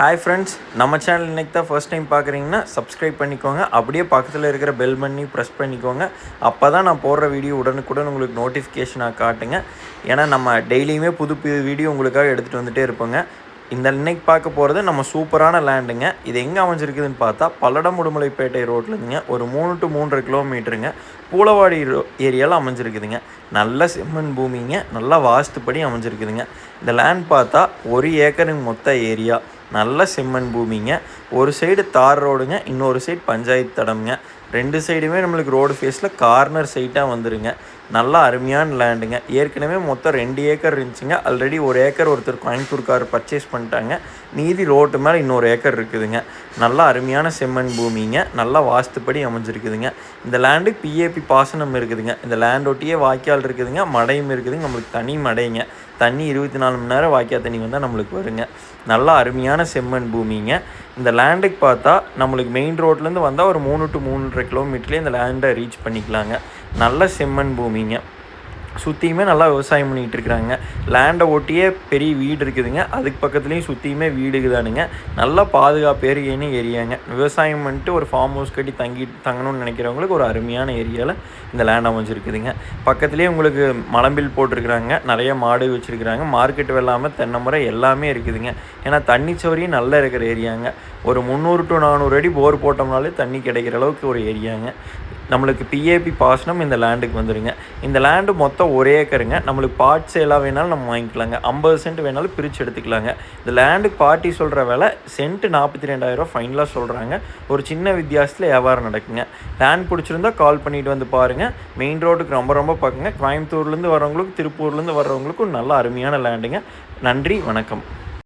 Hi friends நம்ம channel இன்றைக்கு தான் ஃபர்ஸ்ட் டைம் பார்க்குறீங்கன்னா சப்ஸ்கிரைப் பண்ணிக்கோங்க. அப்படியே பக்கத்தில் இருக்கிற பெல் பண்ணி ப்ரெஸ் பண்ணிக்கோங்க. அப்போ தான் நான் போடுற வீடியோ உடனுக்குடன் உங்களுக்கு நோட்டிஃபிகேஷனாக காட்டுங்க. ஏன்னா நம்ம டெய்லியுமே புது புது வீடியோ உங்களுக்காக எடுத்துகிட்டு வந்துகிட்டே இருப்போங்க. இந்த இன்னைக்கு பார்க்க போகிறது நம்ம சூப்பரான லேண்டுங்க இது எங்கே அமைஞ்சிருக்குதுன்னு பார்த்தா பல்லடம் உடுமலைப்பேட்டை ரோட்லேருந்துங்க ஒரு மூணு டு மூன்றரை கிலோமீட்டருங்க பூலவாடி ரோ ஏரியாவில் அமைஞ்சிருக்குதுங்க. நல்ல செம்மண் பூமிங்க. நல்லா வாஸ்துப்படி அமைஞ்சிருக்குதுங்க. இந்த லேண்ட் பார்த்தா ஒரு ஏக்கருங்க மொத்த ஏரியா. நல்ல செம்மண் பூமிங்க. ஒரு சைடு தார் ரோடுங்க இன்னொரு சைடு பஞ்சாயத்து தடம்ங்க. ரெண்டு சைடுமே நம்மளுக்கு ரோடு ஃபேஸில் கார்னர் சைட்டாக வந்துருங்க. நல்லா அருமையான லேண்டுங்க ஏற்கனவே மொத்தம் ரெண்டு ஏக்கர் இருந்துச்சுங்க. ஆல்ரெடி ஒரு ஏக்கர் ஒருத்தர் கோயம்புத்தூர்கார் பர்ச்சேஸ் பண்ணிட்டாங்க. மீதி ரோட்டு மேலே இன்னொரு ஏக்கர் இருக்குதுங்க. நல்லா அருமையான செம்மண் பூமிங்க. நல்லா வாஸ்துப்படி அமைஞ்சிருக்குதுங்க. இந்த லேண்டு பிஏபி பாசனம் இருக்குதுங்க. இந்த லேண்ட் ஒட்டியே வாய்க்கால் இருக்குதுங்க. மடையும் இருக்குதுங்க. நம்மளுக்கு தனி மடைங்க. தண்ணி இருபத்தி நாலு மணி நேரம் வாய்க்கால் தண்ணி வந்தால் நம்மளுக்கு வருங்க. நல்லா அருமையான செம்மண் பூமிங்க. இந்த லேண்டுக்கு பார்த்தா நம்மளுக்கு மெயின் ரோட்லேருந்து வந்தால் ஒரு மூணு டு மூன்றரை கிலோமீட்டர்லேயே இந்த லேண்டை ரீச் பண்ணிக்கலாங்க. நல்ல செம்மண் பூமிங்க. சுற்றியுமே நல்லா விவசாயம் பண்ணிகிட்டு இருக்கிறாங்க. லேண்டை ஒட்டியே பெரிய வீடு இருக்குதுங்க. அதுக்கு பக்கத்துலேயும் சுற்றியுமே வீடு நல்லா பாதுகாப்பு ஏரியானு ஏரியாங்க. விவசாயம் பண்ணிட்டு ஒரு ஃபார்ம் ஹவுஸ் கட்டி தங்கி தங்கணும்னு நினைக்கிறவங்களுக்கு ஒரு அருமையான ஏரியாவில் இந்த லேண்ட் அமைஞ்சிருக்குதுங்க. பக்கத்துலேயே உங்களுக்கு மலம்பில் போட்டிருக்கிறாங்க. நிறைய மாடு வச்சுருக்கிறாங்க. மார்க்கெட் வெள்ளாமல் தென்னை மரம் எல்லாமே இருக்குதுங்க. ஏன்னா தண்ணி சௌரியம் நல்லா இருக்கிற ஏரியாங்க. ஒரு முந்நூறு டு நானூறு அடி போர் போட்டோம்னாலே தண்ணி கிடைக்கிற அளவுக்கு ஒரு ஏரியாங்க. நம்மளுக்கு பிஏபி பாசனம் இந்த லேண்டுக்கு வந்துடுங்க இந்த லேண்டு மொத்தம் ஒரே ஏக்கருங்க. நம்மளுக்கு பார்ட்ஸ் எல்லாம் வேணாலும் நம்ம வாங்கிக்கலாங்க. ஐம்பது சென்ட் வேணாலும் பிரித்து எடுத்துக்கலாங்க. இந்த லேண்டுக்கு பார்ட்டி சொல்கிற விலை சென்ட் நாற்பத்தி ரெண்டாயிரம் ஃபைனலாக சொல்கிறாங்க ஒரு சின்ன வித்தியாசத்தில் வியாபாரம் நடக்குங்க. லேண்ட் பிடிச்சிருந்தா கால் பண்ணிட்டு வந்து பாருங்கள் மெயின் ரோடுக்கு ரொம்ப ரொம்ப பார்க்குங்க கோயம்புத்தூர்லேருந்து வரவங்களுக்கும் திருப்பூர்லேருந்து வரவங்களுக்கும் நல்ல அருமையான லேண்டுங்க நன்றி வணக்கம்.